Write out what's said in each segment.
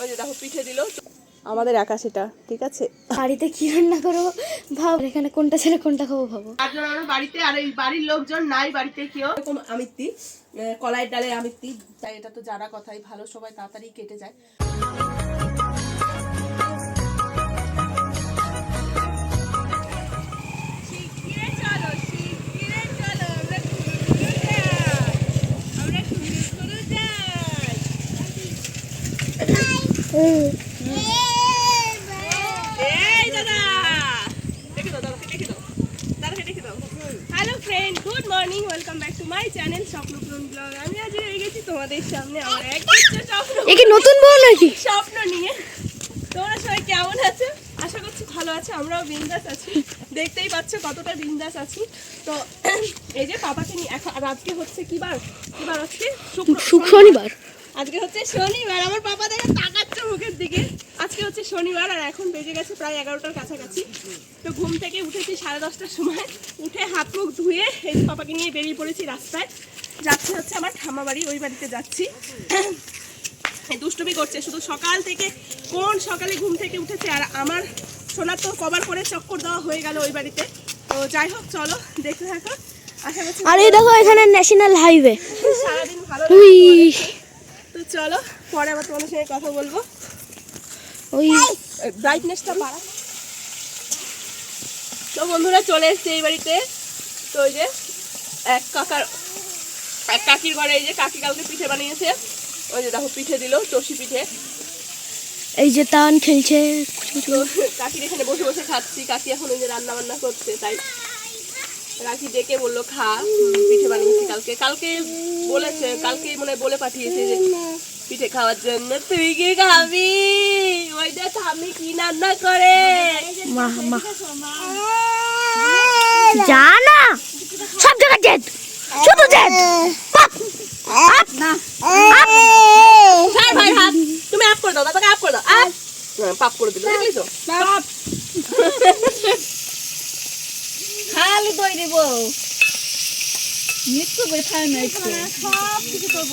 ওই যে দেখো পিঠে দিল। আমাদের আকাশ এটা ঠিক আছে? বাড়িতে কি রান্না করো ভাব এখানে কোনটা ছেড়ে কোনটা খাব ভাবো। চারজন আমরা বাড়িতে আর এই বাড়ির লোকজন নাই বাড়িতে কেউ। এরকম আমিত্তি কলাই ডালে ডালের আমিত্তি তাই এটা তো যারা কথাই ভালো সবাই তাড়াতাড়ি কেটে যায়। Hello friend good morning welcome back to my channel Swapnapuran blog আমি আজ হয়ে গেছি তোমাদের সামনে আমার এক স্বপ্ন। নতুন বউ নাকি? স্বপ্ন নিয়ে। তোমরা সবাই কেমন আছো? আশা করছি ভালো আছো। আমরাও বিন্দাস আছি। দেখতেই পাচ্ছ কতটা বিন্দাস আছি। তো এই যে পাপাকে নিয়ে এখন আর আজকে হচ্ছে কি বার? কি বার আজকে? শুক্র শনিবার। আজকে হচ্ছে শনিবার। আমার পাপা দেখে তাকাচ্ছে মুখের দিকে। আজকে হচ্ছে শনিবার আর এখন বেজে গেছে প্রায় এগারোটার কাছাকাছি। তো ঘুম থেকে উঠেছি সাড়ে দশটার সময়। উঠে হাত মুখ ধুয়ে এই পাপাকে নিয়ে বেরিয়ে পড়েছি রাস্তায়। যাচ্ছি হচ্ছে আমার ঠাম্মা বাড়ি ওই বাড়িতে যাচ্ছি। দুষ্টুমি করছে শুধু সকাল থেকে কোন সকালে ঘুম থেকে উঠেছে আর আমার সোনার তো কভার করে চক্কর দেওয়া হয়ে গেল ওই বাড়িতে। তো যাই হোক চলো দেখতে থাকো। আর এই দেখো এখানে ন্যাশনাল হাইওয়ে সারাদিন ভালো তো চলো পরে আবার তোমাদের সঙ্গে কথা বলব। ওই ব্রাইটনেসটা বাড়া। তো বন্ধুরা চলে এসছে এই বাড়িতে। তো ওই যে এক কাকার এক কাকির ঘরে এই যে কাকি কালকে পিঠে বানিয়েছে। ওই যে দেখো পিঠে দিল চষি পিঠে। এই যে তান খেলছে। কাকির এখানে বসে বসে খাচ্ছি। কাকি এখন ওই যে রান্না বান্না করছে তাই কাকি ডেকে বলল খা পিঠে বানিয়েছি কালকে। কালকে বলেছে কালকে মনে বলে পাঠিয়েছে যে পিঠে খাওয়ার জন্য তুই কি খাবি? ওই দেখ আমি কি রান্না করে? যা না সব জায়গায় জেদ। শুধু জেদ। তুমি আপ করে দাও দাদাকে আপ করে দাও। আপ। হ্যাঁ, পাপ করে দিল দেখলি তো? পাপ। খালি কই দেব? মৃত্যু বেথায় নাই সব কিছু করব।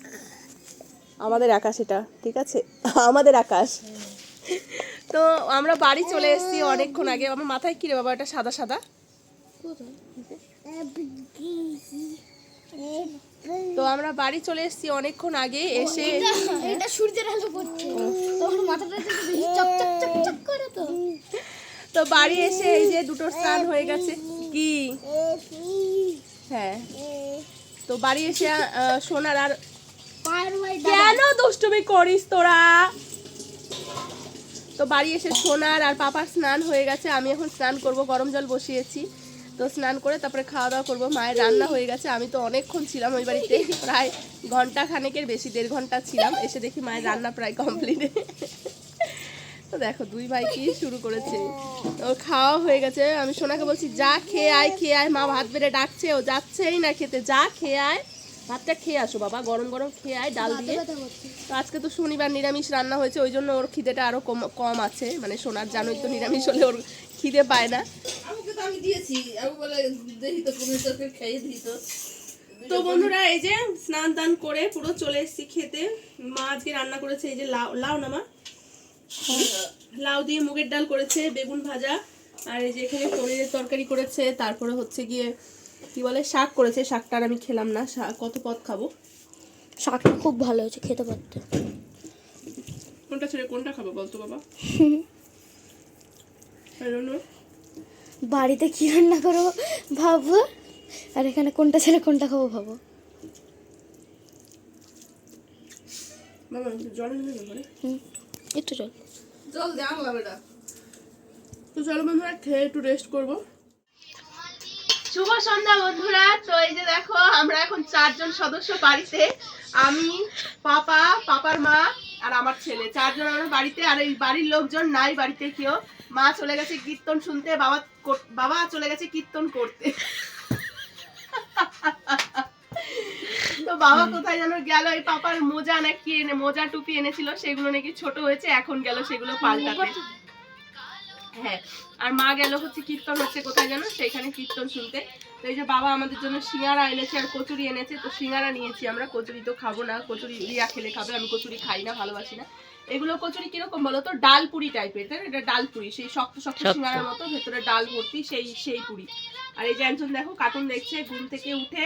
আমাদের আকাশ এটা ঠিক আছে? আমাদের আকাশ। তো আমরা বাড়ি চলে এসেছি অনেকক্ষণ আগে। আমার মাথায় কি রে বাবা এটা সাদা সাদা? তো আমরা বাড়ি চলে এসেছি অনেকক্ষণ আগে এসে এটা সূর্যের আলো পড়ছে। তোমার মাথাটা চকচক চকচক করে তো। তো বাড়ি এসে এই যে দুটো স্নান হয়ে গেছে। কি? হ্যাঁ। তো বাড়ি এসে সোনার আর কেন দুষ্টুমি করিস তোরা? তো বাড়ি এসে সোনার আর পাপার স্নান হয়ে গেছে, আমি এখন স্নান করব, গরম জল বসিয়েছি। তো স্নান করে তারপরে খাওয়া দাওয়া করব, মায়ের রান্না হয়ে গেছে, আমি তো অনেকক্ষণ ছিলাম ওই বাড়িতে, প্রায় ঘণ্টা খানেকের বেশি, দেড় ঘণ্টা ছিলাম, এসে দেখি মায়ের রান্না প্রায় কমপ্লিট তো দেখো, দুই ভাই কি শুরু করেছে। ও খাওয়া হয়ে গেছে, আমি সোনাকে বলছি, যা খেয়ে আয় খেয়ে আয়, মা ভাত বেড়ে ডাকছে, ও যাচ্ছেই না খেতে, যা খেয়ে আয়। ভাতটা খেয়ে আসো বাবা গরম গরম খেয়ে আয় ডাল দিয়ে। তো আজকে তো শনিবার নিরামিষ রান্না হয়েছে ওই জন্য ওর খিদেটা আরও কম কম আছে। মানে সোনার জানোই তো নিরামিষ হলে ওর খিদে পায় না। তো আমি দিয়েছি। আমি বলে দেখি তো কোনো তোকে খেয়ে দিই তো। তো বন্ধুরা এই যে স্নান টান করে পুরো চলে এসেছি খেতে। মা আজকে রান্না করেছে এই যে লাউ লাউ না মা? লাউ দিয়ে মুগের ডাল করেছে বেগুন ভাজা আর এই যে এখানে পনিরের তরকারি করেছে। তারপরে হচ্ছে গিয়ে কি বলে শাক করেছে শাকটা আর আমি খেলাম না শাক কত পদ খাব? শাকটা খুব ভালো হয়েছে খেতে পারতে। কোনটা ছেড়ে কোনটা খাব বলতো বাবা? I বাড়িতে কি রান্না করব ভাবো? আর এখানে কোনটা ছেড়ে কোনটা খাব ভাবো। বাবা জল। হুম একটু চল জল দে আনলাম এটা তো চলো বন্ধুরা খেয়ে একটু রেস্ট করব। শুভ সন্ধ্যা বন্ধুরা। তো এই যে দেখো আমরা এখন চারজন সদস্য বাড়িতে। আমি পাপা পাপার মা আর আমার ছেলে। চারজন আমার বাড়িতে আর এই বাড়ির লোকজন নাই বাড়িতে কেউ। মা চলে গেছে কীর্তন শুনতে বাবা বাবা চলে গেছে কীর্তন করতে। তো বাবা কোথায় যেন গেল এই পাপার মোজা নাকি এনে মোজা টুপি এনেছিল সেগুলো নাকি ছোট হয়েছে এখন গেল সেগুলো পাল্টাতে। হ্যাঁ আর মা গেল হচ্ছে কীর্তন হচ্ছে কোথায় যেন? সেইখানে কীর্তন শুনতে। তো এই যে বাবা আমাদের জন্য সিঙ্গারা এনেছে আর কচুরি এনেছে তো সিঙ্গারা নিয়েছি আমরা। কচুরি তো খাব না কচুরি রিয়া খেলে খাবে আমি কচুরি খাই না ভালোবাসি না। এগুলো কচুরি কীরকম বলো তো? ডাল পুরি টাইপের তাই এটা ডাল পুরি সেই শক্ত শক্ত শক্ত। সিঙ্গারার মতো ভেতরে ডাল ভর্তি সেই সেই পুরি। আর এই যে একজন দেখো কার্টুন দেখছে ঘুম থেকে উঠে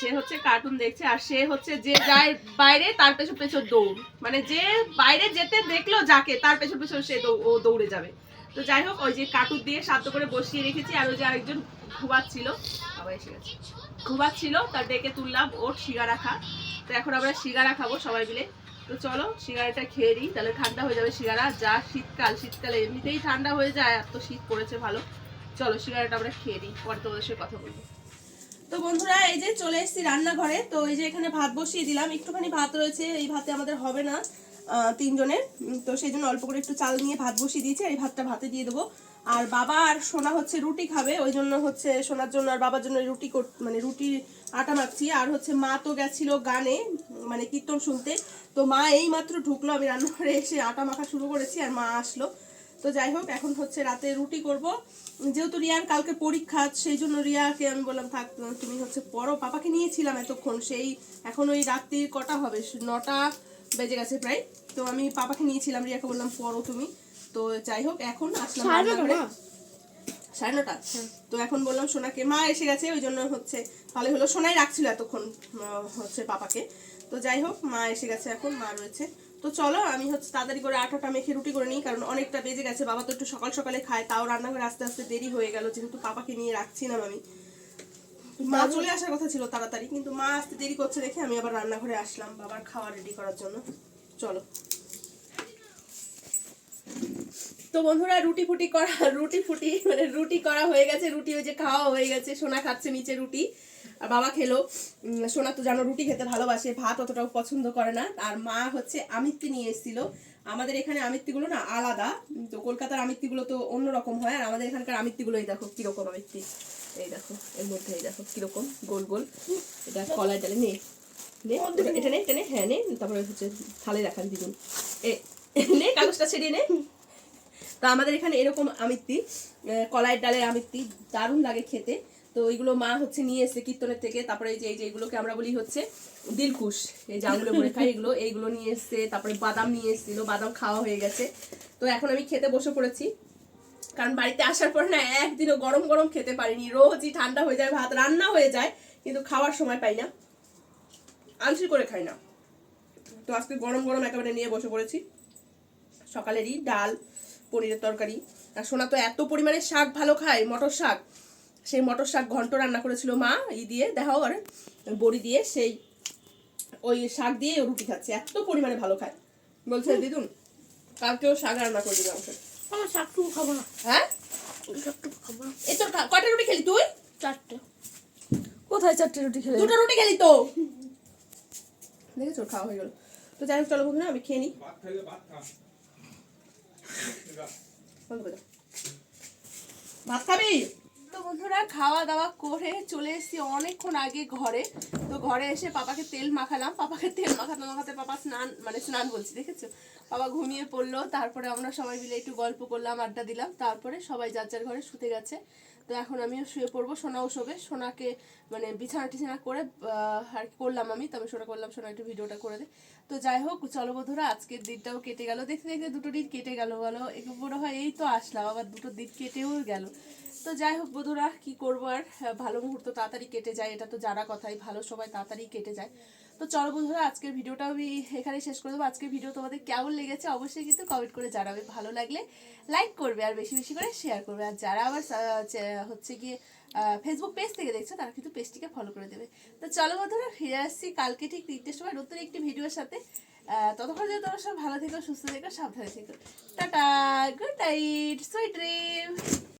সে হচ্ছে কার্টুন দেখছে আর সে হচ্ছে যে যায় বাইরে, তার পেছন পেছন দৌড়। মানে যে বাইরে যেতে দেখল যাকে, তার পেছন পেছন সে ও দৌড়ে যাবে। তো যাই হোক, ওই যে কাটুর দিয়ে সাধ্য করে বসিয়ে রেখেছি, আর ওই যে আরেকজন ঘুমাচ্ছিল। আবার এসে গেছে। ঘুমাচ্ছিল, তার ডেকে তুললাম ওর সিগারা খা। তো এখন আমরা সিগারা খাব সবাই মিলে। তো চলো সিগারাটা খেয়ে নিই, তাহলে ঠান্ডা হয়ে যাবে সিগারা যা শীতকাল, শীতকালে এমনিতেই ঠান্ডা হয়ে যায়, এত শীত পড়েছে ভালো। চলো সিগারাটা আমরা খেয়ে নিই, পরে তোমাদের সাথে কথা বলব। তো বন্ধুরা, এই যে চলে এসেছি রান্নাঘরে। তো এই যে এখানে ভাত বসিয়ে দিলাম। একটুখানি ভাত রয়েছে, এই ভাতে আমাদের হবে না তিনজনের। তো সেই জন্য অল্প করে একটু চাল নিয়ে ভাত বসিয়ে দিয়েছি এই ভাতটা ভাতে দিয়ে দেবো। আর বাবা আর সোনা হচ্ছে রুটি খাবে, ওই জন্য হচ্ছে সোনার জন্য আর বাবার জন্য রুটি মানে রুটি আটা মাখছি। আর হচ্ছে মা তো গেছিল গানে মানে কীর্তন শুনতে। তো মা এই মাত্র ঢুকলো, আমি রান্নাঘরে এসে আটা মাখা শুরু করেছি, আর মা আসলো। তো যাই হোক এখন হচ্ছে রাতে রুটি করব। যেহেতু রিয়ার কালকে পরীক্ষা সেই জন্য রিয়াকে আমি বললাম থাক তুমি হচ্ছে পড়ো। পাপাকে নিয়েছিলাম এতক্ষণ সেই এখন ওই রাত্রির কটা হবে? নটা বেজে গেছে প্রায়। তো আমি পাপাকে নিয়েছিলাম রিয়াকে বললাম পড়ো তুমি। তো যাই হোক এখন আসলাম সাড়ে নটা? তো এখন বললাম সোনাকে মা এসে গেছে ওই জন্য হচ্ছে ভালো হলো সোনাই রাখছিল এতক্ষণ হচ্ছে পাপাকে। তো যাই হোক মা এসে গেছে এখন মা রয়েছে। তো চলো আমি হচ্ছে তাড়াতাড়ি করে আটাটা মেখে রুটি করে নিই কারণ অনেকটা বেজে গেছে। বাবা তো একটু সকাল সকালে খায় তাও রান্নাঘরে আস্তে আস্তে দেরি হয়ে গেল যেহেতু পাপাকে নিয়ে রাখছিলাম আমি। মা চলে আসার কথা ছিল তাড়াতাড়ি কিন্তু মা আসতে দেরি করছে দেখে আমি আবার রান্নাঘরে আসলাম বাবার খাওয়া রেডি করার জন্য। চলো। তো বন্ধুরা রুটি ফুটি করা, রুটি ফুটি মানে রুটি করা হয়ে গেছে, রুটি ওই যে খাওয়া হয়ে গেছে, সোনা খাচ্ছে নিচে রুটি। আর বাবা খেলো। সোনা তো জানো রুটি খেতে ভালোবাসে, ভাত অতটাও পছন্দ করে না। আর মা হচ্ছে আমিত্তি নিয়ে এসেছিল। আমাদের এখানে আমিত্তিগুলো না আলাদা। তো কলকাতার আমিত্তিগুলো তো অন্যরকম হয়। আর আমাদের এখানকার আমিত্তিগুলো এই দেখো কীরকম আমিত্তি। এই দেখো, এর মধ্যে এই দেখো কীরকম, গোল গোল। এটা কলার ডালে নে। নে, এটা নে এটা নে হ্যাঁ নে। তারপরে হচ্ছে থালে রাখান দ্বিগুণ এ, নে, কাগজটা ছেড়িয়ে নে। তো আমাদের এখানে এরকম আমিত্তি কলাইয়ের ডালের আমিত্তি দারুণ লাগে খেতে। তো ওইগুলো মা হচ্ছে নিয়ে এসে কীর্তনের থেকে। তারপরে এই যে এই যে এগুলোকে আমরা বলি হচ্ছে দিলকুশ। এই আঙুলে ভরে খাই এগুলো। এইগুলো নিয়ে এসছে, তারপরে বাদাম নিয়ে এসেছিল, বাদাম খাওয়া হয়ে গেছে। তো এখন আমি খেতে বসে পড়েছি। কারণ বাড়িতে আসার পর না একদিনও গরম গরম খেতে পারিনি। রোজই ঠান্ডা হয়ে যায়, ভাত রান্না হয়ে যায়, কিন্তু খাওয়ার সময় পাই না। আলসি করে খাই না। তো আজকে গরম গরম একেবারে নিয়ে বসে পড়েছি। সকালেরই ডাল পনিরের তরকারি। আর সোনা তো এত পরিমাণে শাক ভালো খায় মটর শাক। সেই মটর শাক ঘন্ট রান্না করেছিল মা ই দিয়ে দেখাও আর বড়ি দিয়ে সেই ওই শাক দিয়ে ও রুটি খাচ্ছে এত পরিমাণে ভালো খায়। বলছে দিদুন কালকেও শাক রান্না করে দিবে আমাকে। আমার শাকটুকু খাব না। হ্যাঁ? শাকটুকু খাব না। এই তোর কয়টা রুটি খেলি তুই? চারটে। কোথায় চারটে রুটি খেলে? দুটো রুটি খেলি তো। দেখেছ খাওয়া হয়ে গেল। তো যাই হোক চলো বন্ধুরা আমি খেয়ে নিই। ভাত খাবি? তো বন্ধুরা খাওয়া দাওয়া করে চলে এসেছি অনেকক্ষণ আগে ঘরে। তো ঘরে এসে পাপাকে তেল মাখালাম। পাপাকে তেল মাখাতে মাখাতে পাপা স্নান মানে স্নান বলছি দেখেছ? বাবা ঘুমিয়ে পড়ল তারপরে আমরা সবাই মিলে একটু গল্প করলাম আড্ডা দিলাম তারপরে সবাই যার যার ঘরে শুতে গেছে। তো এখন আমিও শুয়ে পড়ব সোনাও শোবে সোনাকে মানে বিছানা টিছানা করে আর করলাম আমি তবে সোনা করলাম, সোনা একটু ভিডিওটা করে দে। তো যাই হোক, চলো বন্ধুরা, আজকের দিনটাও কেটে গেল। দেখতে দেখতে দুটো দিন কেটে গেল বলো। মনে হয় এই তো আসলাম, আবার দুটো দিন কেটেও গেল। তো যাই হোক বন্ধুরা, কি করব আর? ভালো মুহূর্ত তাড়াতাড়ি কেটে যায়, এটা তো জানা কথাই, ভালো সবাই তাড়াতাড়ি কেটে যায়। তো চলো বন্ধুরা, আজকের ভিডিওটা আমি এখানে শেষ করে দেবো। আজকের ভিডিও তোমাদের কেমন লেগেছে অবশ্যই কিন্তু কমেন্ট করে জানাবে। ভালো লাগলে লাইক করবে আর বেশি বেশি করে শেয়ার করবে। আর যারা আবার হচ্ছে গিয়ে ফেসবুক পেজ থেকে দেখছ, তারা কিন্তু পেজটিকে ফলো করে দেবে। তো চলো বন্ধুরা, ফিরে আসছি কালকে ঠিক তিনটের সময় নতুন একটি ভিডিওর সাথে। ততক্ষণ যদি তোমরা সব ভালো থেকো, সুস্থ থেকো, সাবধানে থেকো। Tata good night sweet dream